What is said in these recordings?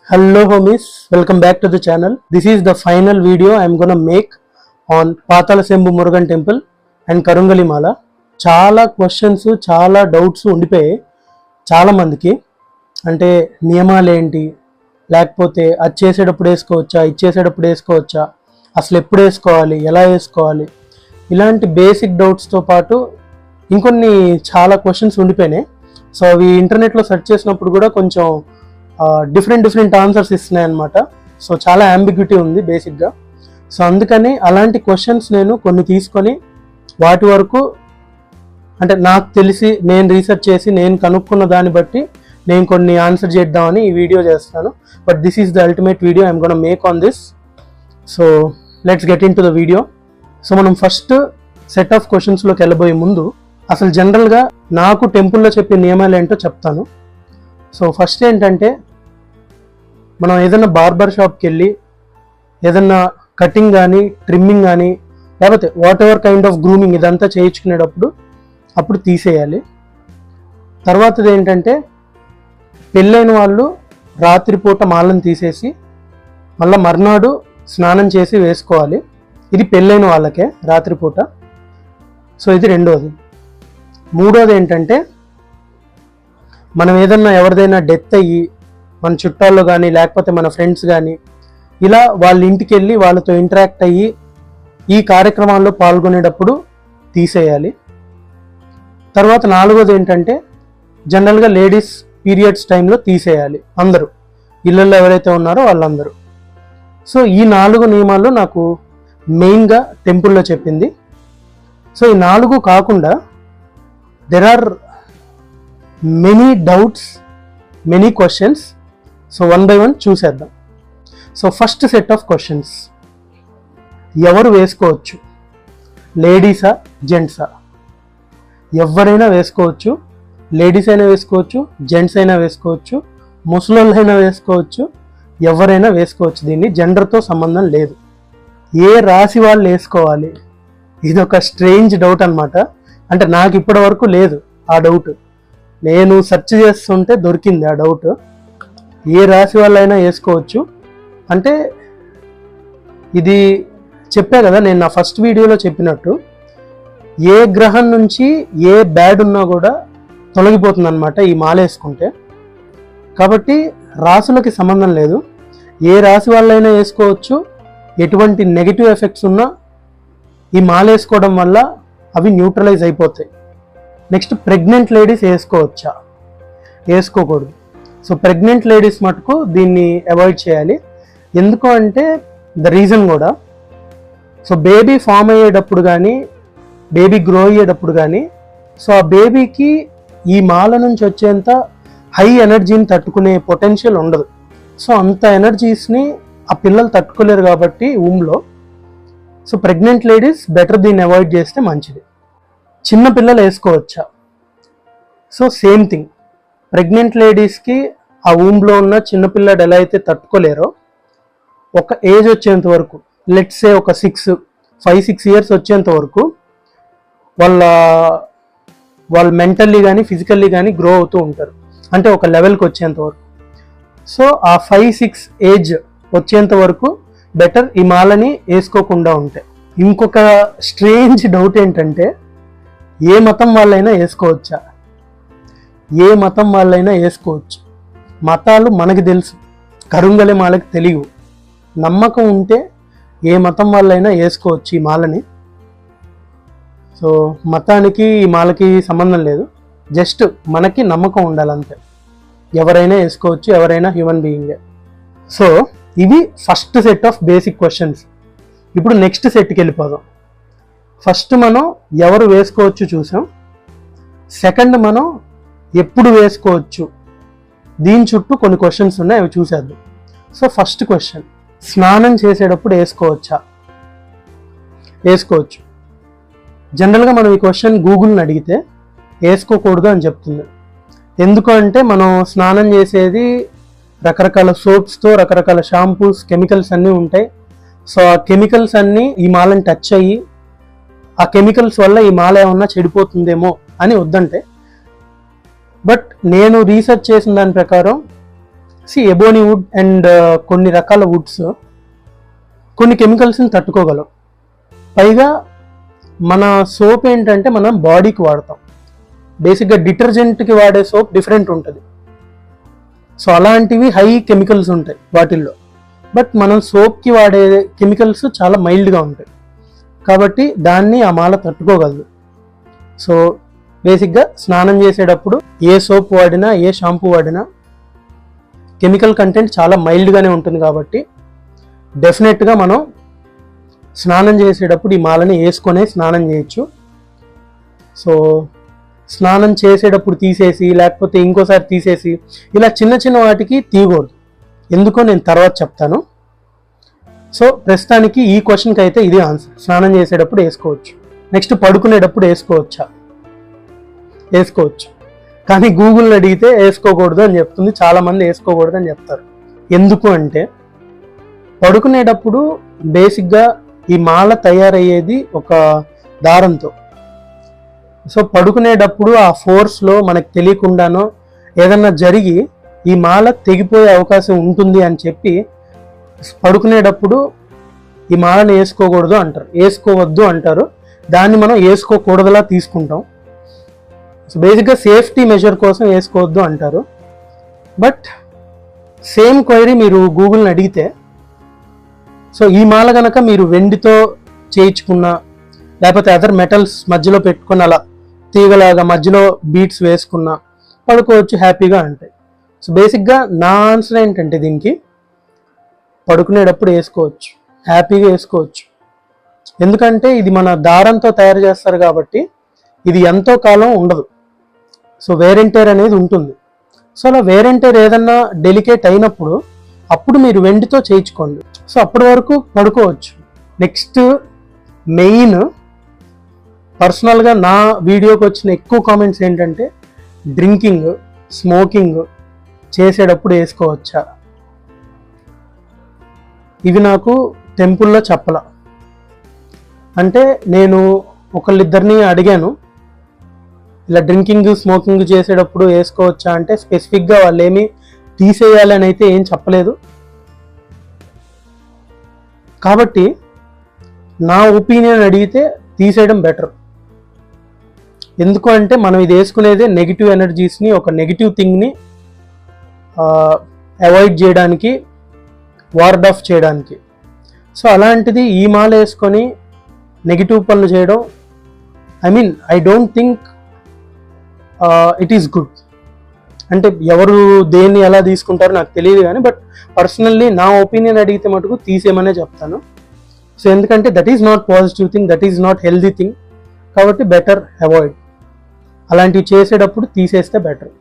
Hello homies, welcome back to the channel. This is the final video I am gonna make on Patala Sembu Murugan Temple and Karungali చాలా questions చాలా doubts ఉండిపోయాయి చాలామందికి అంటే నియమాలు ఏంటి లేకపోతే అది చేసేటప్పుడు వేసుకోవచ్చా ఇది చేసేటప్పుడు వేసుకోవచ్చా అసలు ఎప్పుడు వేసుకోవాలి ఎలా వేసుకోవాలి ఇలాంటి బేసిక్ డౌట్స్తో పాటు ఇంకొన్ని చాలా క్వశ్చన్స్ ఉండిపోయినాయి సో అవి ఇంటర్నెట్లో సెర్చ్ చేసినప్పుడు కూడా కొంచెం డిఫరెంట్ డిఫరెంట్ ఆన్సర్స్ ఇస్తున్నాయి అనమాట సో చాలా అంబిగ్యూటీ ఉంది బేసిక్గా సో అందుకని అలాంటి క్వశ్చన్స్ నేను కొన్ని తీసుకొని వాటి వరకు అంటే నాకు తెలిసి నేను రీసెర్చ్ చేసి నేను కనుక్కున్న దాన్ని బట్టి నేను కొన్ని ఆన్సర్ చేద్దామని ఈ వీడియో చేస్తాను. But this is the ultimate video I'm gonna make on this so let's get into the video so మనం ఫస్ట్ సెట్ ఆఫ్ క్వశ్చన్స్లోకి వెళ్ళబోయే ముందు అసలు జనరల్గా నాకు టెంపుల్లో చెప్పే నియమాలు ఏంటో చెప్తాను. సో ఫస్ట్ ఏంటంటే మనం ఏదైనా బార్బర్ షాప్కి వెళ్ళి ఏదన్నా కటింగ్ కానీ ట్రిమ్మింగ్ కానీ లేకపోతే whatever kind of grooming ఇదంతా చేయించుకునేటప్పుడు అప్పుడు తీసేయాలి. తర్వాతది ఏంటంటే పెళ్ళైన వాళ్ళు రాత్రిపూట మాలను తీసేసి మళ్ళీ మర్నాడు స్నానం చేసి వేసుకోవాలి. ఇది పెళ్ళైన వాళ్ళకే రాత్రిపూట. సో ఇది రెండోది. మూడోది ఏంటంటే మనం ఏదన్నా ఎవరిదైనా డెత్ అయ్యి మన చుట్టాల్లో కానీ లేకపోతే మన ఫ్రెండ్స్ కానీ ఇలా వాళ్ళ ఇంటికి వెళ్ళి వాళ్ళతో ఇంటరాక్ట్ అయ్యి ఈ కార్యక్రమాల్లో పాల్గొనేటప్పుడు తీసేయాలి. తర్వాత నాలుగోది ఏంటంటే జనరల్గా లేడీస్ పీరియడ్స్ టైంలో తీసేయాలి అందరూ. ఇళ్ళల్లో ఎవరైతే ఉన్నారో వాళ్ళందరూ. సో ఈ నాలుగు నియమాలు నాకు మెయిన్గా టెంపుల్లో చెప్పింది. సో ఈ నాలుగు కాకుండా there are many doubts many questions so one by one చూసేద్దాం. So first set of questions ఎవరు వేసుకోవచ్చు? లేడీసా జెంట్సా? ఎవరైనా వేసుకోవచ్చు? లేడీస్ అయినా వేసుకోవచ్చు జెంట్స్ అయినా వేసుకోవచ్చు ముసలోళ్ళైనా వేసుకోవచ్చు ఎవరైనా వేసుకోవచ్చు. దీన్ని జెండర్తో సంబంధం లేదు. ఏ రాశి వాళ్ళు వేసుకోవాలి? ఇది ఒక స్ట్రేంజ్ డౌట్ అనమాట అంటే నాకు ఇప్పటి వరకు లేదు ఆ డౌట్. నేను సెర్చ్ చేస్తుంటే దొరికింది ఆ డౌట్. ఏ రాశి వాళ్ళైనా వేసుకోవచ్చు. అంటే ఇది చెప్పా కదా నేను నా ఫస్ట్ వీడియోలో చెప్పినట్టు ఏ గ్రహం నుంచి ఏ బ్యాడ్ ఉన్నా కూడా తొలగిపోతుంది అనమాట ఈ మాల వేసుకుంటే. కాబట్టి రాసులకి సంబంధం లేదు. ఏ రాశి వాళ్ళైనా వేసుకోవచ్చు. ఎటువంటి నెగిటివ్ ఎఫెక్ట్స్ ఉన్నా ఈ మాల వేసుకోవడం వల్ల అవి న్యూట్రలైజ్ అయిపోతాయి. నెక్స్ట్ ప్రెగ్నెంట్ లేడీస్ వేసుకోవచ్చా? వేసుకోకూడదు. సో ప్రెగ్నెంట్ లేడీస్ మటుకు దీన్ని అవాయిడ్ చేయాలి. ఎందుకు అంటే ద రీజన్ కూడా. సో బేబీ ఫామ్ అయ్యేటప్పుడు కానీ బేబీ గ్రో అయ్యేటప్పుడు కానీ సో ఆ బేబీకి ఈ మాల నుంచి వచ్చేంత హై ఎనర్జీని తట్టుకునే పొటెన్షియల్ ఉండదు. సో అంత ఎనర్జీస్ని ఆ పిల్లలు తట్టుకోలేరు కాబట్టి ఊమ్లో సో ప్రెగ్నెంట్ లేడీస్ బెటర్ దీన్ని అవాయిడ్ చేస్తే మంచిది. చిన్న పిల్లలు వేసుకోవచ్చా? సో సేమ్ థింగ్ ప్రెగ్నెంట్ లేడీస్కి ఆ ఊమ్లో ఉన్న చిన్నపిల్లాడు ఎలా అయితే తట్టుకోలేరో ఒక ఏజ్ వచ్చేంత వరకు లెట్సే ఒక సిక్స్ ఫైవ్ సిక్స్ ఇయర్స్ వచ్చేంత వరకు వాళ్ళ వాళ్ళు మెంటల్లీ కానీ ఫిజికల్లీ కానీ గ్రో అవుతూ ఉంటారు. అంటే ఒక లెవెల్కి వచ్చేంత వరకు. సో ఆ ఫైవ్ సిక్స్ ఏజ్ వచ్చేంత వరకు బెటర్ ఈ మాలని వేసుకోకుండా ఉంటాయి ఇంకొక స్ట్రేంజ్ డౌట్ ఏంటంటే ఏ మతం వాళ్ళైనా వేసుకోవచ్చా? ఏ మతం వాళ్ళైనా వేసుకోవచ్చు. మతాలు మనకు తెలుసు. కరుంగలి మాలకి తెలియవు. నమ్మకం ఉంటే ఏ మతం వాళ్ళైనా వేసుకోవచ్చు ఈ మాలని. సో మతానికి ఈ మాలకి సంబంధం లేదు. జస్ట్ మనకి నమ్మకం ఉండాలంతే. ఎవరైనా వేసుకోవచ్చు ఎవరైనా హ్యూమన్ బీయింగే సో ఇవి first set of basic questions ఇప్పుడు నెక్స్ట్ సెట్కి వెళ్ళిపోదాం. ఫస్ట్ మనం ఎవరు వేసుకోవచ్చు చూసాం. సెకండ్ మనం ఎప్పుడు వేసుకోవచ్చు? దీని చుట్టూ కొన్ని క్వశ్చన్స్ ఉన్నాయి అవి చూసేద్దాం. సో ఫస్ట్ క్వశ్చన్ స్నానం చేసేటప్పుడు వేసుకోవచ్చా? వేసుకోవచ్చు. జనరల్గా మనం ఈ క్వశ్చన్ గూగుల్ని అడిగితే వేసుకోకూడదు అని చెప్తుంది. ఎందుకంటే మనం స్నానం చేసేది రకరకాల సోప్స్తో రకరకాల షాంపూస్ కెమికల్స్ అన్నీ ఉంటాయి. సో ఆ కెమికల్స్ అన్నీ ఈ మాలని టచ్ అయ్యి ఆ కెమికల్స్ వల్ల ఈ మాల ఏమన్నా చెడిపోతుందేమో అని వద్దంటే బట్ నేను రీసెర్చ్ చేసిన దాని ప్రకారం సి ఎబోని వుడ్ అండ్ కొన్ని రకాల వుడ్స్ కొన్ని కెమికల్స్ని తట్టుకోగలం. పైగా మన సోప్ ఏంటంటే మనం బాడీకి వాడతాం. బేసిక్గా డిటర్జెంట్కి వాడే సోప్ డిఫరెంట్ ఉంటుంది. సో అలాంటివి హై కెమికల్స్ ఉంటాయి వాటిల్లో. బట్ మనం సోప్కి వాడే కెమికల్స్ చాలా మైల్డ్గా ఉంటాయి. కాబట్టి దాన్ని ఆ మాల తట్టుకోగలదు. సో బేసిక్గా స్నానం చేసేటప్పుడు ఏ సోప్ వాడినా ఏ షాంపూ వాడినా కెమికల్ కంటెంట్ చాలా మైల్డ్గానే ఉంటుంది కాబట్టి డెఫినెట్గా మనం స్నానం చేసేటప్పుడు ఈ మాలని వేసుకొనే స్నానం చేయొచ్చు. సో స్నానం చేసేటప్పుడు తీసేసి లేకపోతే ఇంకోసారి తీసేసి ఇలా చిన్న చిన్న వాటికి తీయకూడదు. ఎందుకో నేను తర్వాత చెప్తాను. సో ప్రస్తుతానికి ఈ క్వశ్చన్కి అయితే ఇది ఆన్సర్ స్నానం చేసేటప్పుడు వేసుకోవచ్చు. నెక్స్ట్ పడుకునేటప్పుడు వేసుకోవచ్చా? వేసుకోవచ్చు. కానీ గూగుల్ని అడిగితే వేసుకోకూడదు అని చెప్తుంది. చాలామంది వేసుకోకూడదు అని చెప్తారు. ఎందుకు అంటే పడుకునేటప్పుడు బేసిక్గా ఈ మాల తయారయ్యేది ఒక దారంతో. సో పడుకునేటప్పుడు ఆ ఫోర్స్లో మనకు తెలియకుండానో ఏదన్నా జరిగి ఈ మాల తెగిపోయే అవకాశం ఉంటుంది అని చెప్పి పడుకునేటప్పుడు ఈ మాలను వేసుకోకూడదు అంటారు. వేసుకోవద్దు అంటారు. దాన్ని మనం వేసుకోకూడదులా తీసుకుంటాం. సో బేసిక్గా సేఫ్టీ మెజర్ కోసం వేసుకోవద్దు అంటారు. బట్ సేమ్ క్వైరీ మీరు గూగుల్ని అడిగితే సో ఈ మాల కనుక మీరు వెండితో చేయించుకున్న లేకపోతే అదర్ మెటల్స్ మధ్యలో పెట్టుకున్న అలా తీగలాగా మధ్యలో బీట్స్ వేసుకున్న పడుకోవచ్చు హ్యాపీగా అంటాయి సో బేసిక్గా నా ఆన్సర్ ఏంటంటే దీనికి పడుకునేటప్పుడు వేసుకోవచ్చు హ్యాపీగా వేసుకోవచ్చు. ఎందుకంటే ఇది మన దారంతో తయారు చేస్తారు కాబట్టి ఇది ఎంతో కాలం ఉండదు. సో వేరెంటేర్ అనేది ఉంటుంది. సో అలా వేరెంటేర్ ఏదన్నా డెలికేట్ అయినప్పుడు అప్పుడు మీరు వెండితో చేయించుకోండి. సో అప్పటి వరకు పడుకోవచ్చు. నెక్స్ట్ మెయిన్ పర్సనల్గా నా వీడియోకి వచ్చిన ఎక్కువ కామెంట్స్ ఏంటంటే డ్రింకింగ్ స్మోకింగ్ చేసేటప్పుడు వేసుకోవచ్చా? ఇవి నాకు టెంపుల్లో చెప్పల. అంటే నేను ఒకళ్ళిద్దరిని అడిగాను. ఇలా డ్రింకింగ్ స్మోకింగ్ చేసేటప్పుడు వేసుకోవచ్చా అంటే స్పెసిఫిక్గా వాళ్ళు ఏమి తీసేయాలని అయితే ఏం చెప్పలేదు. కాబట్టి నా ఒపీనియన్ అడిగితే తీసేయడం బెటర్. ఎందుకు అంటే మనం ఇది వేసుకునేదే నెగిటివ్ ఎనర్జీస్ని ఒక నెగిటివ్ థింగ్ని అవాయిడ్ చేయడానికి వార్డ్ ఆఫ్ చేయడానికి. సో అలాంటిది ఈ మాల వేసుకొని నెగిటివ్ పనులు చేయడం I mean I don't think it is good అంటే ఎవరు దేన్ని ఎలా తీసుకుంటారో నాకు తెలియదు కానీ బట్ పర్సనల్లీ నా ఒపీనియన్ అడిగితే మటుకు తీసేయమనే చెప్తాను. సో ఎందుకంటే that is not positive thing that is not healthy thing కాబట్టి బెటర్ అవాయిడ్ అలాంటివి చేసేటప్పుడు తీసేస్తే బెటర్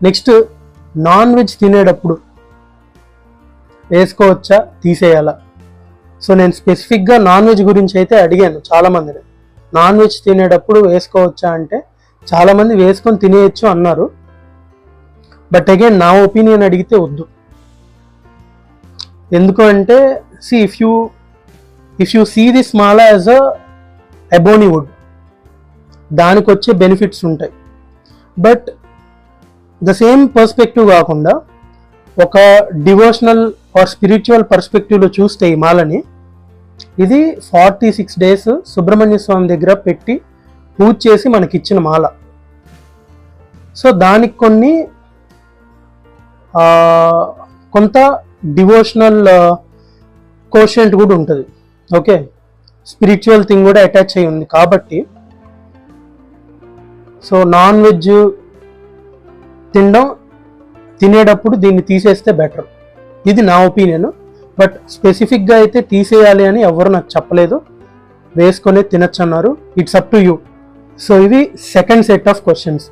నెక్స్ట్ నాన్ వెజ్ తినేటప్పుడు వేసుకోవచ్చా? తీసేయాలా? సో నేను స్పెసిఫిక్గా నాన్ వెజ్ గురించి అయితే అడిగాను చాలామందిని. నాన్ వెజ్ తినేటప్పుడు వేసుకోవచ్చా అంటే చాలామంది వేసుకొని తినేయచ్చు అన్నారు. బట్ అగైన్ నా ఒపీనియన్ అడిగితే వద్దు. ఎందుకు అంటే see if you if you see this mala as a ebony wood దానికి వచ్చే బెనిఫిట్స్ ఉంటాయి. బట్ ద సేమ్ పర్స్పెక్టివ్ కాకుండా ఒక డివోషనల్ ఆర్ స్పిరిచువల్ పర్స్పెక్టివ్లో చూస్తే ఈ మాలని ఇది forty six days Subrahmanya Swamy దగ్గర పెట్టి పూజ చేసి మనకి ఇచ్చిన మాల. సో దానికి కొన్ని కొంత డివోషనల్ కోషెంట్ కూడా ఉంటుంది. ఓకే స్పిరిచువల్ థింగ్ కూడా అటాచ్ అయి ఉంది కాబట్టి. సో నాన్ వెజ్ తినడం తినేటప్పుడు దీన్ని తీసేస్తే బెటర్ ఇది నా ఒపీనియన్ బట్ స్పెసిఫిక్గా అయితే తీసేయాలి అని ఎవరు నాకు చెప్పలేదు. వేసుకొని తినచ్చు అన్నారు. It's up to you so ఇవి సెకండ్ సెట్ ఆఫ్ క్వశ్చన్స్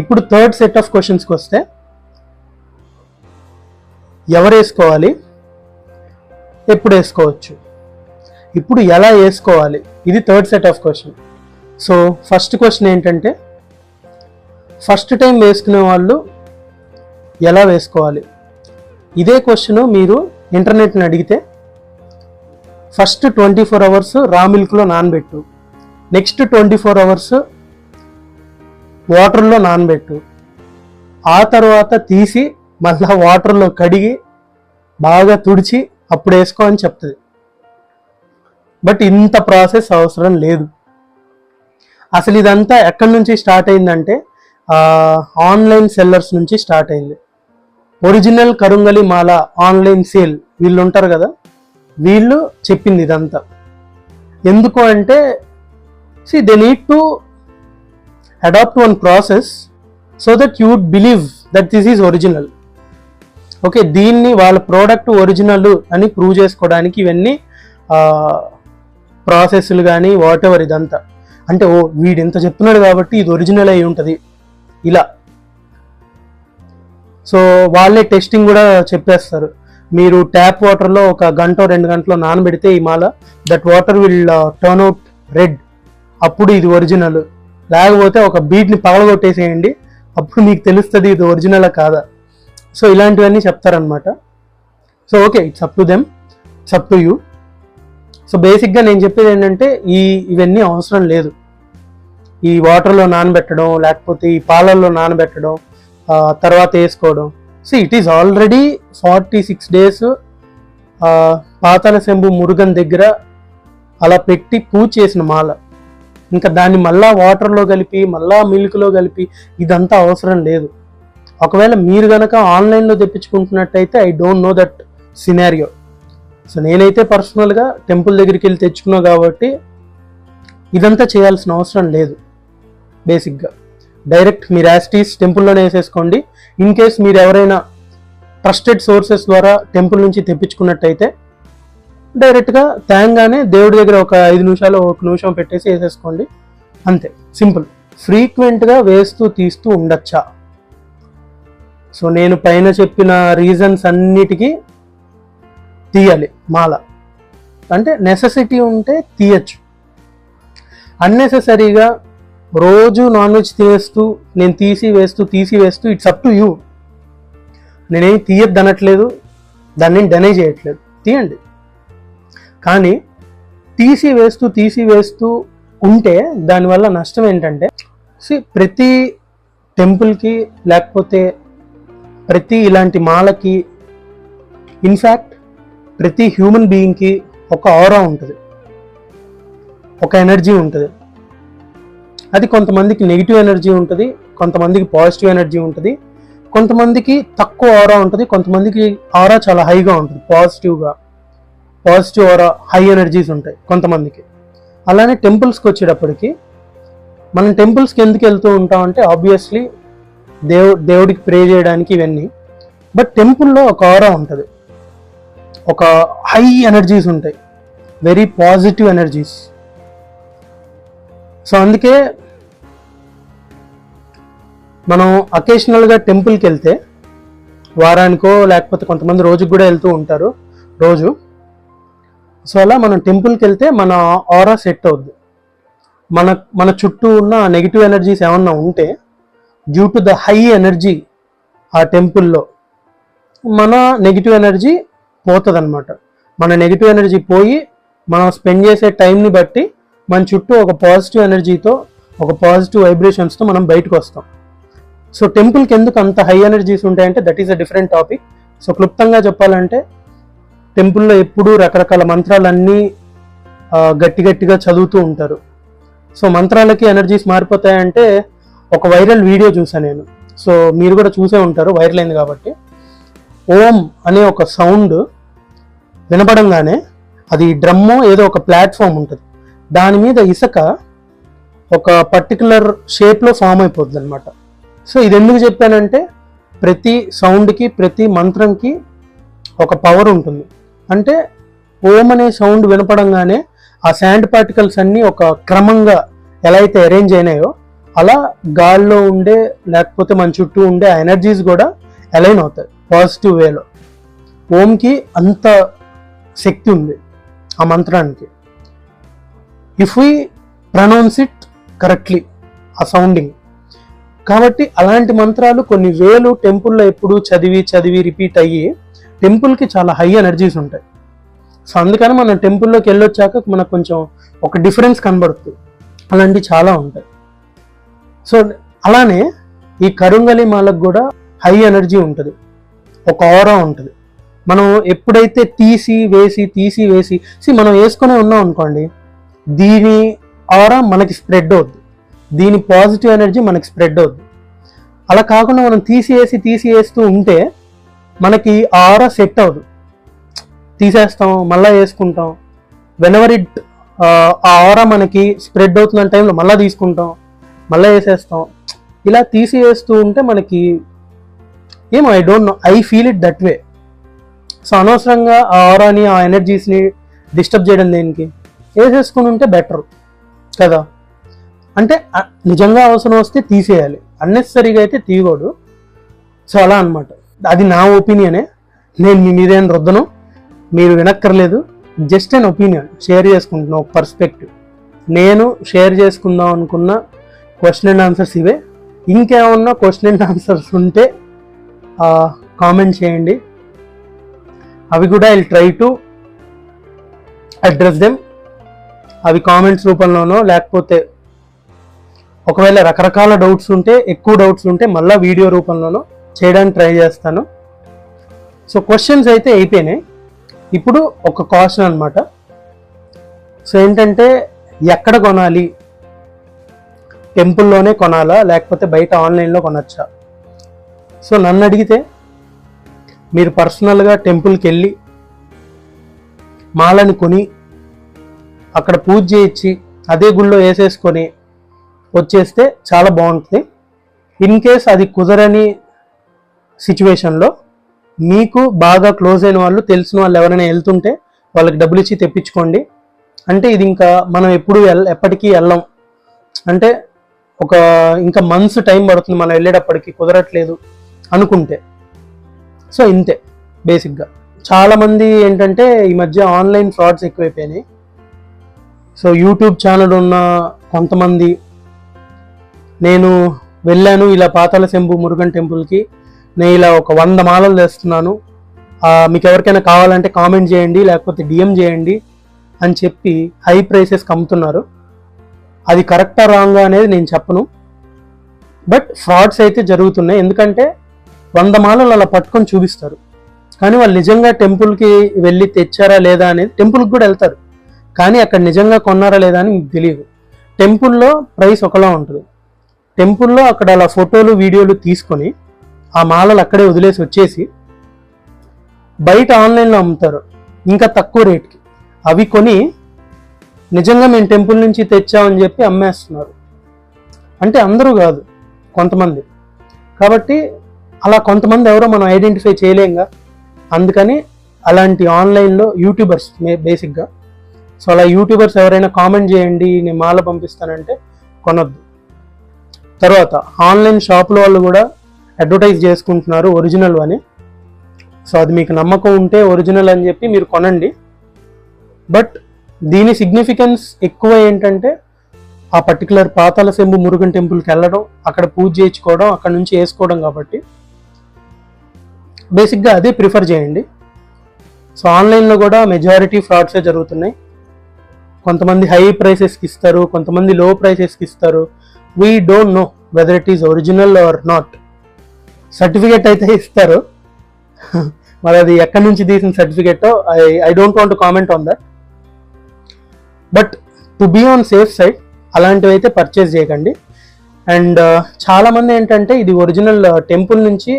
ఇప్పుడు థర్డ్ సెట్ ఆఫ్ క్వశ్చన్స్కి వస్తే ఎవరు వేసుకోవాలి? ఎప్పుడు వేసుకోవచ్చు? ఇప్పుడు ఎలా వేసుకోవాలి? ఇది third set of question so first question ఏంటంటే ఫస్ట్ టైం వేసుకునే వాళ్ళు ఎలా వేసుకోవాలి? ఇదే క్వశ్చన్ మీరు ఇంటర్నెట్ని అడిగితే first twenty four hours raw మిల్క్లో నానబెట్టు. నెక్స్ట్ ట్వంటీ ఫోర్ అవర్స్ వాటర్లో నానబెట్టు. ఆ తర్వాత తీసి మళ్ళా వాటర్లో కడిగి బాగా తుడిచి అప్పుడు వేసుకో అని చెప్తుంది. బట్ ఇంత ప్రాసెస్ అవసరం లేదు. అసలు ఇదంతా ఎక్కడి నుంచి స్టార్ట్ అయిందంటే ఆన్లైన్ సెల్లర్స్ నుంచి స్టార్ట్ అయింది. ఒరిజినల్ కరుంగలి మాల ఆన్లైన్ సేల్ వీళ్ళు ఉంటారు కదా వీళ్ళు చెప్పింది ఇదంతా. ఎందుకు అంటే see they need to adapt one process so that you would believe that this is original okay దీన్ని వాళ్ళ ప్రోడక్ట్ ఒరిజినల్ అని ప్రూవ్ చేసుకోవడానికి ఇవన్నీ ప్రాసెస్లు కానీ వాట్ ఎవర్ ఇదంతా. అంటే ఓ వీడు ఇంత చెప్తున్నాడు కాబట్టి ఇది ఒరిజినల్ అయి ఉంటుంది. ఇలా. సో వాళ్ళే టెస్టింగ్ కూడా చెప్పేస్తారు. మీరు ట్యాప్ వాటర్లో ఒక గంట రెండు గంటలో నానబెడితే ఈ మాల that water will turn out red అప్పుడు ఇది ఒరిజినల్ లేకపోతే ఒక బీట్ని పగలగొట్టేసేయండి. అప్పుడు మీకు తెలుస్తుంది ఇది ఒరిజినల్ కాదా? సో ఇలాంటివన్నీ చెప్తారనమాట so okay it's up to them it's up to you so బేసిక్గా నేను చెప్పేది ఏంటంటే ఈ ఇవన్నీ అవసరం లేదు. ఈ వాటర్లో నానబెట్టడం లేకపోతే ఈ పాలల్లో నానబెట్టడం తర్వాత వేసుకోవడం. So it is already forty six days Patala Shambhu Murugan దగ్గర అలా పెట్టి పూజ చేసిన మాల. ఇంకా దాన్ని మళ్ళా వాటర్లో కలిపి మళ్ళా మిల్క్లో కలిపి ఇదంతా అవసరం లేదు. ఒకవేళ మీరు కనుక ఆన్లైన్లో తెప్పించుకుంటున్నట్టయితే I don't know that scenario so నేనైతే పర్సనల్గా టెంపుల్ దగ్గరికి వెళ్ళి తెచ్చుకున్నా కాబట్టి ఇదంతా చేయాల్సిన అవసరం లేదు బేసిక్గా డైరెక్ట్ మీరు యాస్టీస్ టెంపుల్లోనే వేసేసుకోండి. ఇన్ కేస్ మీరు ఎవరైనా ట్రస్టెడ్ సోర్సెస్ ద్వారా టెంపుల్ నుంచి తెప్పించుకున్నట్టయితే డైరెక్ట్గా తేంగానే దేవుడి దగ్గర ఒక ఐదు నిమిషాలు ఒక నిమిషం పెట్టేసి వేసేసుకోండి. అంతే సింపుల్. ఫ్రీక్వెంట్గా వేస్తూ తీస్తూ ఉండొచ్చా? సో నేను పైన చెప్పిన రీజన్స్ అన్నిటికీ తీయాలి మాల. అంటే నెససిటీ ఉంటే తీయచ్చు. అన్నెసెసరీగా రోజు నాన్ వెజ్ తినేస్తూ నేను తీసి వేస్తూ తీసి వేస్తూ ఇట్స్ అప్ టు యూ నేనేం తీయద్దు అనట్లేదు దాన్ని డెనై చేయట్లేదు. తీయండి. కానీ తీసి వేస్తూ తీసి వేస్తూ ఉంటే దానివల్ల నష్టం ఏంటంటే ప్రతి టెంపుల్కి లేకపోతే ప్రతి ఇలాంటి మాలకి ఇన్ఫ్యాక్ట్ ప్రతి హ్యూమన్ బీయింగ్కి ఒక ఆరా ఉంటుంది. ఒక ఎనర్జీ ఉంటుంది. అది కొంతమందికి నెగిటివ్ ఎనర్జీ ఉంటుంది కొంతమందికి పాజిటివ్ ఎనర్జీ ఉంటుంది కొంతమందికి తక్కువ ఆరా ఉంటుంది కొంతమందికి ఆరా చాలా హైగా ఉంటుంది పాజిటివ్గా. పాజిటివ్ ఆరా హై ఎనర్జీస్ ఉంటాయి కొంతమందికి. అలానే టెంపుల్స్కి వచ్చేటప్పటికి మనం టెంపుల్స్కి ఎందుకు వెళ్తూ ఉంటాం అంటే ఆబ్వియస్లీ దేవు దేవుడికి ప్రే చేయడానికి ఇవన్నీ. బట్ టెంపుల్లో ఒక ఆరా ఉంటుంది. ఒక హై ఎనర్జీస్ ఉంటాయి. వెరీ పాజిటివ్ ఎనర్జీస్ సో అందుకే మనం అకేషనల్గా టెంపుల్కి వెళ్తే వారానికో లేకపోతే కొంతమంది రోజుకి కూడా వెళ్తూ ఉంటారు. రోజు సో అలా మనం టెంపుల్కి వెళ్తే మన ఆరా సెట్ అవుద్ది. మన మన చుట్టూ ఉన్న నెగిటివ్ ఎనర్జీస్ ఏమన్నా ఉంటే due to the high energy ఆ టెంపుల్లో మన నెగిటివ్ ఎనర్జీ పోతుందన్నమాట. మన నెగిటివ్ ఎనర్జీ పోయి మనం స్పెండ్ చేసే టైంని బట్టి మన చుట్టూ ఒక పాజిటివ్ ఎనర్జీతో ఒక పాజిటివ్ వైబ్రేషన్స్తో మనం బయటకు వస్తాం. సో టెంపుల్కి ఎందుకు అంత హై ఎనర్జీస్ ఉంటాయంటే that is a different topic so క్లుప్తంగా చెప్పాలంటే టెంపుల్లో ఎప్పుడూ రకరకాల మంత్రాలన్నీ గట్టి గట్టిగా చదువుతూ ఉంటారు. సో మంత్రాలకి ఎనర్జీస్ మారిపోతాయంటే ఒక వైరల్ వీడియో చూసాను నేను. సో మీరు కూడా చూసే ఉంటారు వైరల్ అయింది కాబట్టి. ఓం అనే ఒక సౌండ్ వినపడంగానే అది డ్రమ్ము ఏదో ఒక ప్లాట్ఫామ్ ఉంటుంది. దాని మీద ఇసుక ఒక పర్టికులర్ షేప్లో ఫామ్ అయిపోతుంది అనమాట సో ఇది ఎందుకు చెప్పానంటే ప్రతి సౌండ్కి ప్రతి మంత్రంకి ఒక పవర్ ఉంటుంది. అంటే ఓం అనే సౌండ్ వినపడంగానే ఆ శాండ్ పార్టికల్స్ అన్నీ ఒక క్రమంగా ఎలా అయితే అరేంజ్ అయినాయో అలా గాల్లో ఉండే లేకపోతే మన చుట్టూ ఉండే ఆ ఎనర్జీస్ కూడా అలైన్ అవుతాయి పాజిటివ్ వేలో ఓంకి అంత శక్తి ఉంది ఆ మంత్రానికి. If we pronounce it correctly ఆ సౌండింగ్ కాబట్టి అలాంటి మంత్రాలు కొన్ని వేలు టెంపుల్లో ఎప్పుడు చదివి చదివి రిపీట్ అయ్యి టెంపుల్కి చాలా హై ఎనర్జీస్ ఉంటాయి. సో అందుకని మనం టెంపుల్లోకి వెళ్ళొచ్చాక మనకు కొంచెం ఒక డిఫరెన్స్ కనబడుతుంది. అలాంటివి చాలా ఉంటాయి. సో అలానే ఈ కరుంగలి మాలకు కూడా హై ఎనర్జీ ఉంటుంది. ఒక ఆరా ఉంటుంది. మనం ఎప్పుడైతే తీసి వేసి తీసి వేసి సి మనం వేసుకునే ఉన్నాం అనుకోండి దీని ఆరా మనకి స్ప్రెడ్ అవుద్ది. దీని పాజిటివ్ ఎనర్జీ మనకి స్ప్రెడ్ అవుద్ది. అలా కాకుండా మనం తీసి వేసి తీసి వేస్తూ ఉంటే మనకి ఆ ఆరా సెట్ అవ్వదు. తీసేస్తాం మళ్ళీ వేసుకుంటాం. వెనవర్ ఇట్ ఆ ఆరా మనకి స్ప్రెడ్ అవుతున్న టైంలో మళ్ళీ తీసుకుంటాం మళ్ళీ వేసేస్తాం. ఇలా తీసివేస్తూ ఉంటే మనకి ఏమో I don't know I feel it that way so అనవసరంగా ఆ ఆరాని ఆ ఎనర్జీస్ని డిస్టర్బ్ చేయడం దేనికి? వేసేసుకుని ఉంటే బెటర్ కదా. అంటే నిజంగా అవసరం వస్తే తీసేయాలి. అన్నెసరీగా అయితే తీయకూడదు. సో అలా అనమాట అది నా ఒపీనియనే నేను మీ మీదేం రుద్దను. మీరు వినక్కర్లేదు. జస్ట్ అన్ ఒపీనియన్ షేర్ చేసుకుంటున్నా ఒక పర్స్పెక్టివ్ నేను షేర్ చేసుకుందాం అనుకున్న క్వశ్చన్ అండ్ ఆన్సర్స్ ఇవే. ఇంకేమన్నా క్వశ్చన్ అండ్ ఆన్సర్స్ ఉంటే కామెంట్ చేయండి. అవి కూడా I try to address them అవి కామెంట్స్ రూపంలోనో లేకపోతే ఒకవేళ రకరకాల డౌట్స్ ఉంటే ఎక్కువ డౌట్స్ ఉంటే మళ్ళీ వీడియో రూపంలోనో చేయడానికి ట్రై చేస్తాను. సో క్వశ్చన్స్ అయితే అయిపోయినాయి. ఇప్పుడు ఒక క్వశ్చన్ అనమాట సో ఏంటంటే ఎక్కడ కొనాలి? టెంపుల్లోనే కొనాలా? లేకపోతే బయట ఆన్లైన్లో కొనచ్చా? సో నన్ను అడిగితే మీరు పర్సనల్గా టెంపుల్కి వెళ్ళి మాలని కొని అక్కడ పూజ చేయించి అదే గుళ్ళో వేసేసుకొని వచ్చేస్తే చాలా బాగుంటుంది. ఇన్ కేస్ అది కుదరని సిచ్యువేషన్లో మీకు బాగా క్లోజ్ అయిన వాళ్ళు తెలిసిన వాళ్ళు ఎవరైనా వెళ్తుంటే వాళ్ళకి డబ్బులు ఇచ్చి తెప్పించుకోండి. అంటే ఇది ఇంకా మనం ఎప్పుడు ఎల్ ఎప్పటికీ వెళ్ళం. అంటే ఒక ఇంకా మంత్స్ టైం పడుతుంది మనం వెళ్ళేటప్పటికి కుదరట్లేదు అనుకుంటే. సో ఇంతే బేసిక్గా చాలామంది ఏంటంటే ఈ మధ్య ఆన్లైన్ ఫ్రాడ్స్ ఎక్కువైపోయినాయి. సో యూట్యూబ్ ఛానల్ ఉన్న కొంతమంది నేను వెళ్ళాను ఇలా పాతాల శంభు మురుగన్ టెంపుల్కి నేను ఇలా ఒక వంద మాలలు తెస్తున్నాను. మీకు ఎవరికైనా కావాలంటే కామెంట్ చేయండి లేకపోతే డిఎం చేయండి అని చెప్పి హై ప్రైసెస్కి అమ్ముతున్నారు అది కరెక్టా రాంగా అనేది నేను చెప్పను. బట్ ఫ్రాడ్స్ అయితే జరుగుతున్నాయి. ఎందుకంటే వంద మాలలు అలా పట్టుకొని చూపిస్తారు. కానీ వాళ్ళు నిజంగా టెంపుల్కి వెళ్ళి తెచ్చారా లేదా అనేది టెంపుల్కి కూడా వెళ్తారు. కానీ అక్కడ నిజంగా కొన్నారా లేదా అని మీకు తెలియదు. టెంపుల్లో ప్రైస్ ఒకలా ఉంటుంది. టెంపుల్లో అక్కడ అలా ఫోటోలు వీడియోలు తీసుకొని ఆ మాలలు అక్కడే వదిలేసి వచ్చేసి బయట ఆన్లైన్లో అమ్ముతారు ఇంకా తక్కువ రేట్కి. అవి కొని నిజంగా మేము టెంపుల్ నుంచి తెచ్చామని చెప్పి అమ్మేస్తున్నారు. అంటే అందరూ కాదు కొంతమంది. కాబట్టి అలా కొంతమంది ఎవరో మనం ఐడెంటిఫై చేయలేంగా అందుకని అలాంటి ఆన్లైన్లో యూట్యూబర్స్ బేసిక్గా. సో అలా యూట్యూబర్స్ ఎవరైనా కామెంట్ చేయండి నేను మాల పంపిస్తానంటే కొనొద్దు. తర్వాత ఆన్లైన్ షాపుల వాళ్ళు కూడా అడ్వర్టైజ్ చేసుకుంటున్నారు ఒరిజినల్ అని. సో అది మీకు నమ్మకం ఉంటే ఒరిజినల్ అని చెప్పి మీరు కొనండి. బట్ దీని సిగ్నిఫికెన్స్ ఎక్కువ ఏంటంటే ఆ పర్టికులర్ పాతాల సెంబు మురుగన్ టెంపుల్కి వెళ్ళడం అక్కడ పూజ చేయించుకోవడం అక్కడ నుంచి వేసుకోవడం కాబట్టి బేసిక్గా అదే ప్రిఫర్ చేయండి. సో ఆన్లైన్లో కూడా మెజారిటీ ఫ్రాడ్సే జరుగుతున్నాయి. కొంతమంది హై ప్రైసెస్కి ఇస్తారు కొంతమంది లో ప్రైసెస్కి ఇస్తారు. We don't know whether it is original or not certificate అయితే ఇస్తారు. మరి అది ఎక్కడి నుంచి తీసిన సర్టిఫికేటో I I don't want comment on that but to be on safe side అలాంటివి అయితే పర్చేస్ చేయకండి. అండ్ uh, చాలామంది ఏంటంటే ఇది ఒరిజినల్ టెంపుల్ uh, నుంచి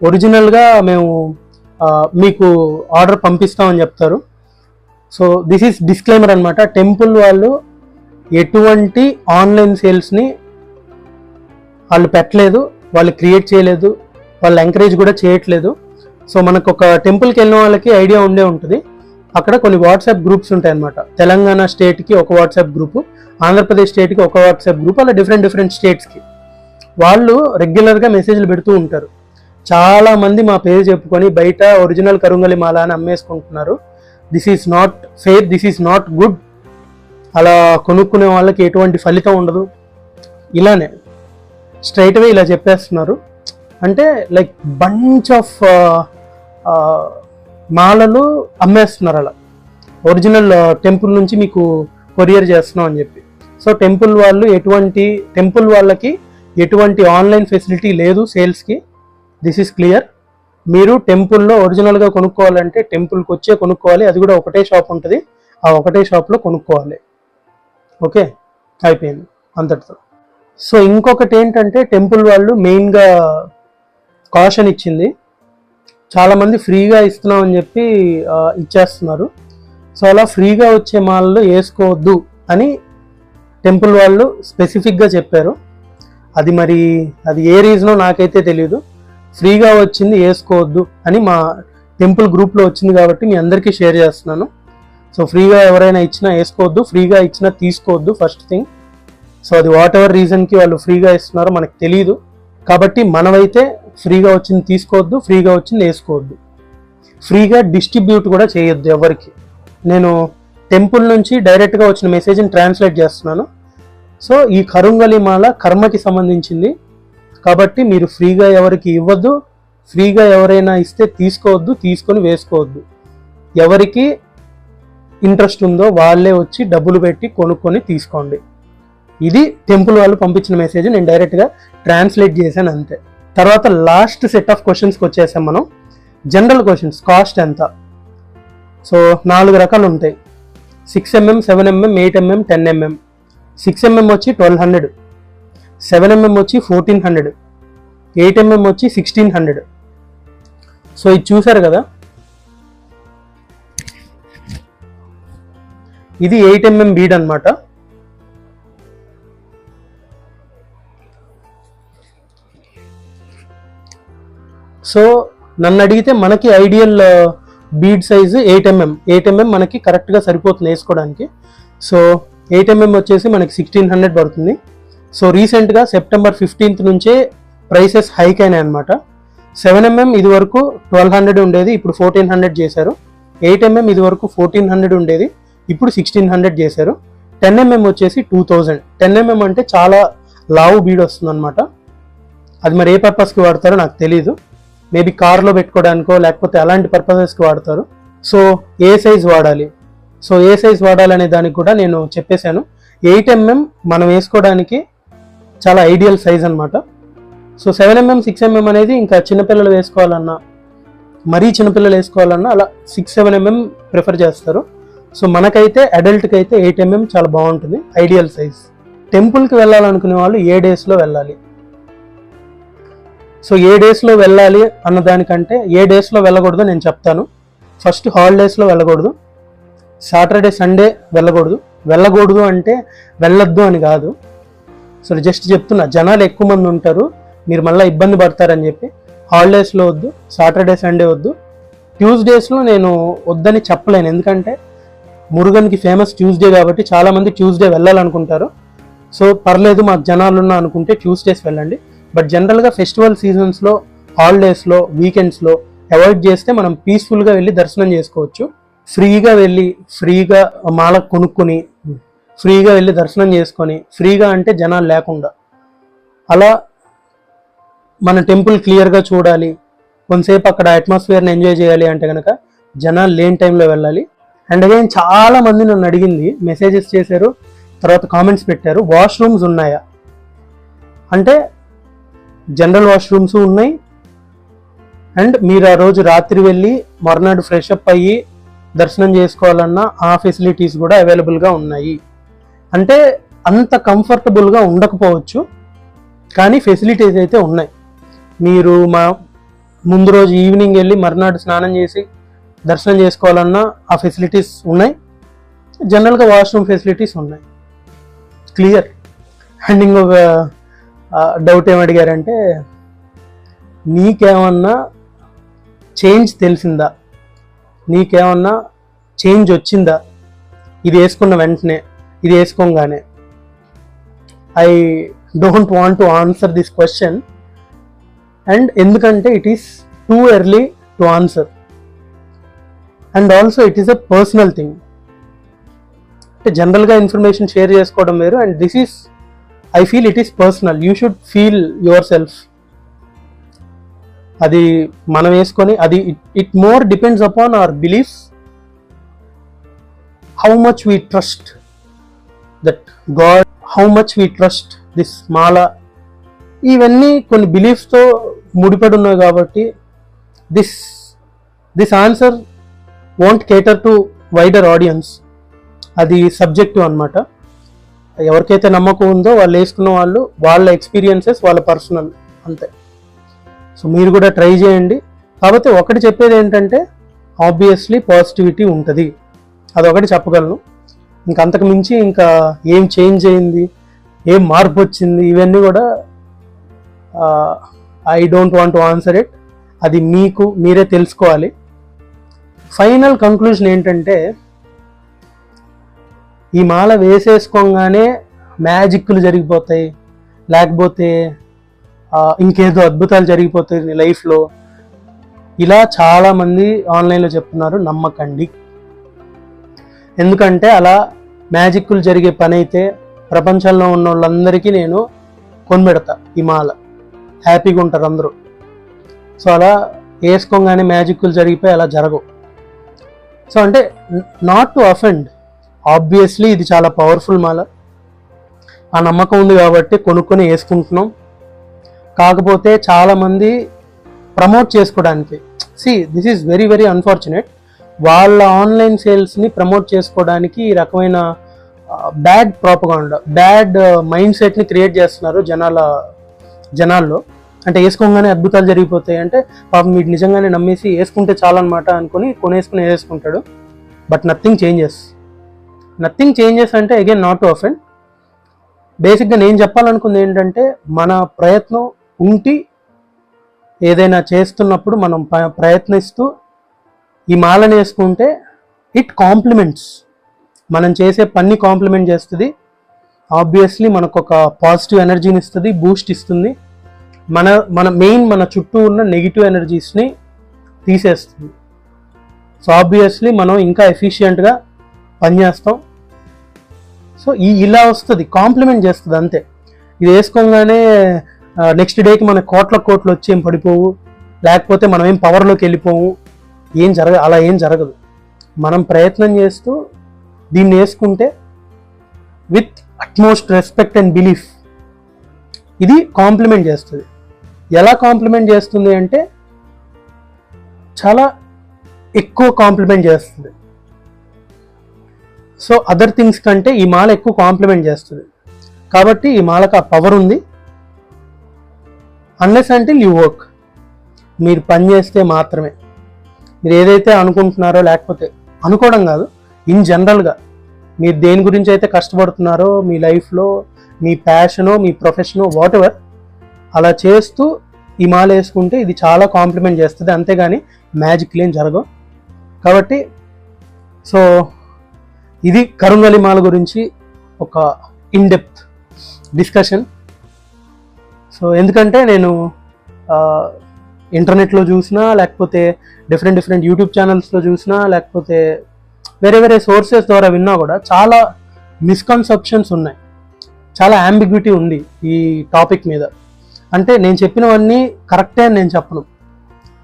ఒరిజినల్గా మేము uh, మీకు ఆర్డర్ పంపిస్తామని చెప్తారు. సో దిస్ ఈస్ డిస్క్లైమర్ అనమాట టెంపుల్ వాళ్ళు ఎటువంటి ఆన్లైన్ సేల్స్ని వాళ్ళు పెట్టలేదు వాళ్ళు క్రియేట్ చేయలేదు. వాళ్ళు ఎంకరేజ్ కూడా చేయట్లేదు. సో మనకు ఒక టెంపుల్కి వెళ్ళిన వాళ్ళకి ఐడియా ఉండే ఉంటుంది. అక్కడ కొన్ని వాట్సాప్ గ్రూప్స్ ఉంటాయి అనమాట తెలంగాణ స్టేట్కి ఒక వాట్సాప్ గ్రూపు ఆంధ్రప్రదేశ్ స్టేట్కి ఒక వాట్సాప్ గ్రూప్ అలా డిఫరెంట్ డిఫరెంట్ స్టేట్స్కి వాళ్ళు రెగ్యులర్గా మెసేజ్లు పెడుతూ ఉంటారు. చాలా మంది మా పేరు చెప్పుకొని బయట ఒరిజినల్ కరుంగలి మాల అని అమ్మేసుకుంటున్నారు. This is not fair this is not good అలా కొనుక్కునే వాళ్ళకి ఎటువంటి ఫలితం ఉండదు. ఇలానే. స్ట్రైట్వే ఇలా చెప్పేస్తున్నారు. అంటే లైక్ బంచ్ ఆఫ్ మాలలు అమ్మేస్తున్నారు అలా. ఒరిజినల్ టెంపుల్ uh, నుంచి మీకు కొరియర్ చేస్తున్నాం అని చెప్పి. సో టెంపుల్ వాళ్ళు ఎటువంటి టెంపుల్ వాళ్ళకి ఎటువంటి ఆన్లైన్ ఫెసిలిటీ లేదు సేల్స్కి. దిస్ ఈస్ క్లియర్ మీరు టెంపుల్లో ఒరిజినల్గా కొనుక్కోవాలంటే టెంపుల్కి వచ్చే కొనుక్కోవాలి. అది కూడా ఒకటే షాప్ ఉంటుంది. ఆ ఒకటే షాప్లో కొనుక్కోవాలి. ఓకే అయిపోయింది. అంతటితో. సో ఇంకొకటి ఏంటంటే టెంపుల్ వాళ్ళు మెయిన్గా కాషన్ ఇచ్చింది. చాలామంది ఫ్రీగా ఇస్తున్నామని చెప్పి ఇచ్చేస్తున్నారు. సో అలా ఫ్రీగా వచ్చే మాల్లో వేసుకోవద్దు అని టెంపుల్ వాళ్ళు స్పెసిఫిక్గా చెప్పారు. అది మరి అది ఏ రీజనో నాకైతే తెలియదు ఫ్రీగా వచ్చింది వేసుకోవద్దు అని మా టెంపుల్ గ్రూప్లో వచ్చింది కాబట్టి మీ అందరికీ షేర్ చేస్తున్నాను. సో ఫ్రీగా ఎవరైనా ఇచ్చినా వేసుకోవద్దు ఫ్రీగా ఇచ్చినా తీసుకోవద్దు ఫస్ట్ థింగ్. సో అది వాట్ ఎవర్ రీజన్కి వాళ్ళు ఫ్రీగా ఇస్తున్నారో మనకు తెలియదు కాబట్టి మనమైతే ఫ్రీగా వచ్చింది తీసుకోవద్దు ఫ్రీగా వచ్చింది వేసుకోవద్దు. ఫ్రీగా డిస్ట్రిబ్యూట్ కూడా చేయొద్దు ఎవరికి. నేను టెంపుల్ నుంచి డైరెక్ట్గా వచ్చిన మెసేజ్ని ట్రాన్స్లేట్ చేస్తున్నాను. సో ఈ కరుంగలి మాల కర్మకి సంబంధించింది. కాబట్టి మీరు ఫ్రీగా ఎవరికి ఇవ్వద్దు ఫ్రీగా ఎవరైనా ఇస్తే తీసుకోవద్దు తీసుకొని వేసుకోవద్దు. ఎవరికి ఇంట్రెస్ట్ ఉందో వాళ్ళే వచ్చి డబ్బులు పెట్టి కొనుక్కొని తీసుకోండి. ఇది టెంపుల్ వాళ్ళు పంపించిన మెసేజ్ నేను డైరెక్ట్గా ట్రాన్స్లేట్ చేశాను అంతే. తర్వాత లాస్ట్ సెట్ ఆఫ్ క్వశ్చన్స్కి వచ్చేసాం మనం. జనరల్ క్వశ్చన్స్ కాస్ట్ ఎంత? సో నాలుగు రకాలు ఉంటాయి. Six mm seven mm eight mm ten mm six mm వచ్చి ట్వెల్వ్ హండ్రెడ్ సెవెన్ ఎంఎం వచ్చి ఫోర్టీన్ హండ్రెడ్ ఎయిట్ ఎంఎం వచ్చి సిక్స్టీన్ హండ్రెడ్ సో ఇది చూసారు కదా? ఇది ఎయిట్ ఎంఎం బీడ్ అనమాట సో నన్ను అడిగితే మనకి ideal bead size eight mm. Eight mm మనకి కరెక్ట్గా సరిపోతుంది వేసుకోవడానికి. సో ఎయిట్ ఎంఎం వచ్చేసి మనకి సిక్స్టీన్ హండ్రెడ్ పడుతుంది. సో రీసెంట్గా సెప్టెంబర్ ఫిఫ్టీన్త్ నుంచే ప్రైసెస్ హైక్ అయినాయి అనమాట సెవెన్ ఎంఎం ఇది వరకు ట్వెల్వ్ హండ్రెడ్ ఉండేది ఇప్పుడు ఫోర్టీన్ హండ్రెడ్ చేశారు. ఎయిట్ ఎంఎం ఇది వరకు ఫోర్టీన్ హండ్రెడ్ ఉండేది ఇప్పుడు సిక్స్టీన్ హండ్రెడ్ చేశారు. టెన్ ఎంఎం వచ్చేసి టూ థౌజండ్ టెన్ ఎంఎం అంటే చాలా లావు బీడ్ వస్తుంది అనమాట అది మరి ఏ పర్పస్కి వాడతారో నాకు తెలియదు మేబీ కార్లో పెట్టుకోవడానికో లేకపోతే అలాంటి పర్పసెస్కి వాడతారు. సో ఏ సైజ్ వాడాలి? సో ఏ సైజ్ వాడాలనే దానికి కూడా నేను చెప్పేశాను. ఎయిట్ ఎంఎం మనం వేసుకోవడానికి చాలా ఐడియల్ సైజ్ అనమాట so seven mm six mm అనేది ఇంకా చిన్నపిల్లలు వేసుకోవాలన్నా మరీ చిన్నపిల్లలు వేసుకోవాలన్నా అలా సిక్స్ సెవెన్ ఎంఎం ప్రిఫర్ చేస్తారు. సో మనకైతే అడల్ట్కి అయితే ఎయిట్ ఎంఎం చాలా బాగుంటుంది ఐడియల్ సైజ్ టెంపుల్కి వెళ్ళాలనుకునే వాళ్ళు ఏ డేస్లో వెళ్ళాలి? సో ఏ డేస్లో వెళ్ళాలి అన్న దానికంటే ఏ డేస్లో వెళ్ళకూడదు నేను చెప్తాను. ఫస్ట్ హాలిడేస్లో వెళ్ళకూడదు. సాటర్డే సండే వెళ్ళకూడదు. వెళ్ళకూడదు అంటే వెళ్ళొద్దు అని కాదు. సో జస్ట్ చెప్తున్నా జనాలు ఎక్కువ మంది ఉంటారు. మీరు మళ్ళీ ఇబ్బంది పడతారని చెప్పి హాలిడేస్లో వద్దు సాటర్డే సండే వద్దు. ట్యూస్డేస్లో నేను వద్దని చెప్పలేను. ఎందుకంటే మురుగన్కి ఫేమస్ ట్యూస్డే కాబట్టి చాలామంది ట్యూస్డే వెళ్ళాలనుకుంటారు. సో పర్లేదు మాకు జనాలు ఉన్నా అనుకుంటే ట్యూస్డేస్ వెళ్ళండి. బట్ జనరల్గా ఫెస్టివల్ సీజన్స్లో హాలిడేస్లో వీకెండ్స్లో అవాయిడ్ చేస్తే మనం పీస్ఫుల్గా వెళ్ళి దర్శనం చేసుకోవచ్చు. ఫ్రీగా వెళ్ళి ఫ్రీగా మాల కొనుక్కొని ఫ్రీగా వెళ్ళి దర్శనం చేసుకొని ఫ్రీగా అంటే జనాలు లేకుండా. అలా మన టెంపుల్ క్లియర్గా చూడాలి. కొంతసేపు అక్కడ అట్మాస్ఫియర్ని ఎంజాయ్ చేయాలి అంటే కనుక జనాలు లేని టైంలో వెళ్ళాలి. అండ్ అగైన్ చాలా మంది నన్ను అడిగింది మెసేజెస్ చేశారు తర్వాత కామెంట్స్ పెట్టారు వాష్రూమ్స్ ఉన్నాయా? అంటే జనరల్ వాష్రూమ్స్ ఉన్నాయి. అండ్ మీరు ఆ రోజు రాత్రి వెళ్ళి మర్నాడు ఫ్రెష్ అప్ అయ్యి దర్శనం చేసుకోవాలన్నా ఆ ఫెసిలిటీస్ కూడా అవైలబుల్గా ఉన్నాయి. అంటే అంత కంఫర్టబుల్గా ఉండకపోవచ్చు. కానీ ఫెసిలిటీస్ అయితే ఉన్నాయి. మీరు మా ముందు రోజు ఈవినింగ్ వెళ్ళి మర్నాడు స్నానం చేసి దర్శనం చేసుకోవాలన్నా ఆ ఫెసిలిటీస్ ఉన్నాయి. జనరల్గా వాష్రూమ్ ఫెసిలిటీస్ ఉన్నాయి. క్లియర్. అండ్ ఇంకొక డౌట్ ఏం అడిగారంటే నీకేమన్నా చేంజ్ తెలిసిందా? నీకేమన్నా చేంజ్ వచ్చిందా? ఇది వేసుకున్న వెంటనే ఇది వేసుకోగానే. I don't want to answer this question and ఎందుకంటే it is too early to answer and also it is a personal thing అంటే జనరల్గా ఇన్ఫర్మేషన్ షేర్ చేసుకోవడం వేరు. And this is I feel it is personal you should feel yourself అది మనం వేసుకొని అది it more depends upon our beliefs how much we trust that God how much we trust this mala ఇవన్నీ కొన్ని బిలీఫ్స్తో ముడిపడి ఉన్నాయి కాబట్టి this this answer want cater to wider audience అది సబ్జెక్టివ్ అన్నమాట. ఎవరికైతే నమ్మకం ఉందో వాళ్ళు వేసుకున్న వాళ్ళు వాళ్ళ ఎక్స్పీరియన్సెస్ వాళ్ళ పర్సనల్ అంతే. సో మీరు కూడా ట్రై చేయండి. కాకపోతే ఒకటి చెప్పేది ఏంటంటే ఆబ్వియస్లీ పాజిటివిటీ ఉంటుంది. అదొకటి చెప్పగలను. ఇంకా అంతకు మించి ఇంకా ఏం చేంజ్ అయింది ఏం మార్పు వచ్చింది ఇవన్నీ కూడా I don't want to answer it అది మీకు మీరే తెలుసుకోవాలి. ఫైనల్ కంక్లూజన్ ఏంటంటే ఈ మాల వేసేసుకోగానే మ్యాజిక్లు జరిగిపోతాయి. లేకపోతే ఇంకేదో అద్భుతాలు జరిగిపోతాయి నీ లైఫ్లో. ఇలా చాలామంది ఆన్లైన్లో చెప్తున్నారు నమ్మకండి. ఎందుకంటే అలా మ్యాజిక్లు జరిగే పని అయితే ప్రపంచంలో ఉన్న వాళ్ళందరికీ నేను కొనిపెడతా ఈ మాల. హ్యాపీగా ఉంటారు అందరూ. సో అలా వేసుకోగానే మ్యాజిక్లు జరిగిపోయి అలా జరగవు. సో అంటే నాట్ టు అఫెండ్ ఆబ్వియస్లీ ఇది చాలా పవర్ఫుల్ మాల. ఆ నమ్మకం ఉంది కాబట్టి కొనుక్కొని వేసుకుంటున్నాం. కాకపోతే చాలామంది ప్రమోట్ చేసుకోవడానికి. See this is very very unfortunate వాళ్ళ ఆన్లైన్ సేల్స్ని ప్రమోట్ చేసుకోవడానికి ఈ రకమైన బ్యాడ్ ప్రాపగాండ బ్యాడ్ మైండ్ సెట్ని క్రియేట్ చేస్తున్నారు జనాల జనాల్లో. అంటే వేసుకోగానే అద్భుతాలు జరిగిపోతాయి. అంటే పాపం మీరు నిజంగానే నమ్మేసి వేసుకుంటే చాలన్నమాట అనుకుని కొనేసుకుని వేసుకుంటాడు. But nothing changes nothing changes అంటే అగైన్ నాట్ టు అఫెండ్ బేసిక్గా నేను చెప్పాలనుకుంది ఏంటంటే మన ప్రయత్నం ఉంటి ఏదైనా చేస్తున్నప్పుడు మనం ప్రయత్నిస్తూ ఈ మాలను వేసుకుంటే ఇట్ కాంప్లిమెంట్స్ మనం చేసే పని కాంప్లిమెంట్ చేస్తుంది. ఆబ్వియస్లీ మనకు ఒక పాజిటివ్ ఎనర్జీని ఇస్తుంది బూస్ట్ ఇస్తుంది. మన మన మెయిన్ మన చుట్టూ ఉన్న నెగిటివ్ ఎనర్జీస్ని తీసేస్తుంది. సో ఆబ్వియస్లీ మనం ఇంకా ఎఫిషియెంట్గా పనిచేస్తాం సో ఈ ఇలా వస్తుంది కాంప్లిమెంట్ చేస్తుంది అంతే. ఇది వేసుకోగానే నెక్స్ట్ డేకి మన కోట్ల కోట్లు వచ్చి ఏం పడిపోవు లేకపోతే మనం ఏం పవర్లోకి వెళ్ళిపోవు ఏం జరగ అలా ఏం జరగదు. మనం ప్రయత్నం చేస్తూ దీన్ని వేసుకుంటే with utmost respect and belief ఇది కాంప్లిమెంట్ చేస్తుంది. ఎలా కాంప్లిమెంట్ చేస్తుంది అంటే చాలా ఎక్కువ కాంప్లిమెంట్ చేస్తుంది. సో అదర్ థింగ్స్ కంటే ఈ మాల ఎక్కువ కాంప్లిమెంట్ చేస్తుంది. కాబట్టి ఈ మాలకు ఆ పవర్ ఉంది. అన్లెస్ అంటే యూ వర్క్ మీరు పని చేస్తే మాత్రమే. మీరు ఏదైతే అనుకుంటున్నారో లేకపోతే అనుకోవడం కాదు ఇన్ జనరల్గా మీరు దేని గురించి అయితే కష్టపడుతున్నారో మీ లైఫ్లో మీ ప్యాషనో మీ ప్రొఫెషనో వాట్ ఎవర్ అలా చేస్తూ ఈ మాల వేసుకుంటే ఇది చాలా కాంప్లిమెంట్ చేస్తుంది. అంతేగాని మ్యాజిక్లు ఏం జరగవు. కాబట్టి సో ఇది కరుణ్ మాల గురించి ఒక ఇన్ డెప్త్ డిస్కషన్ సో ఎందుకంటే నేను ఇంటర్నెట్లో చూసినా లేకపోతే డిఫరెంట్ డిఫరెంట్ యూట్యూబ్ ఛానల్స్లో చూసినా లేకపోతే వేరే వేరే సోర్సెస్ ద్వారా విన్నా కూడా చాలా మిస్కన్సెప్షన్స్ ఉన్నాయి. చాలా యాంబిగ్విటీ ఉంది ఈ టాపిక్ మీద. అంటే నేను చెప్పినవన్నీ కరెక్టే అని నేను చెప్పను.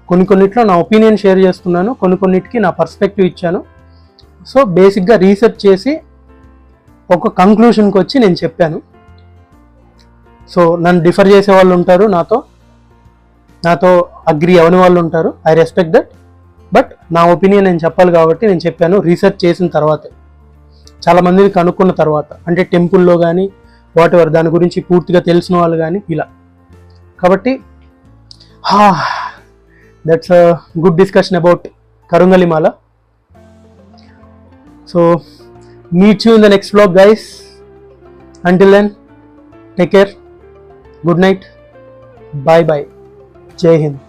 కొన్ని కొన్నిట్లో నా ఒపీనియన్ షేర్ చేస్తున్నాను కొన్ని కొన్నిటికి నా పర్స్పెక్టివ్ ఇచ్చాను. సో బేసిక్గా రీసెర్చ్ చేసి ఒక కంక్లూషన్కి వచ్చి నేను చెప్పాను. సో నన్ను డిఫర్ చేసే వాళ్ళు ఉంటారు నాతో. నాతో అగ్రి అవని వాళ్ళు ఉంటారు. ఐ రెస్పెక్ట్ దట్ బట్ నా ఒపీనియన్ నేను చెప్పాలి కాబట్టి నేను చెప్పాను రీసెర్చ్ చేసిన తర్వాతే. చాలామందిని కనుక్కున్న తర్వాత. అంటే టెంపుల్లో కానీ వాట్ ఎవర్ దాని గురించి పూర్తిగా తెలిసిన వాళ్ళు కానీ ఇలా. కాబట్టి that's good discussion about కరుంగలిమాల. So, meet you in the next vlog, guys. Until then, take care. Good night. Bye bye. Jai Hind.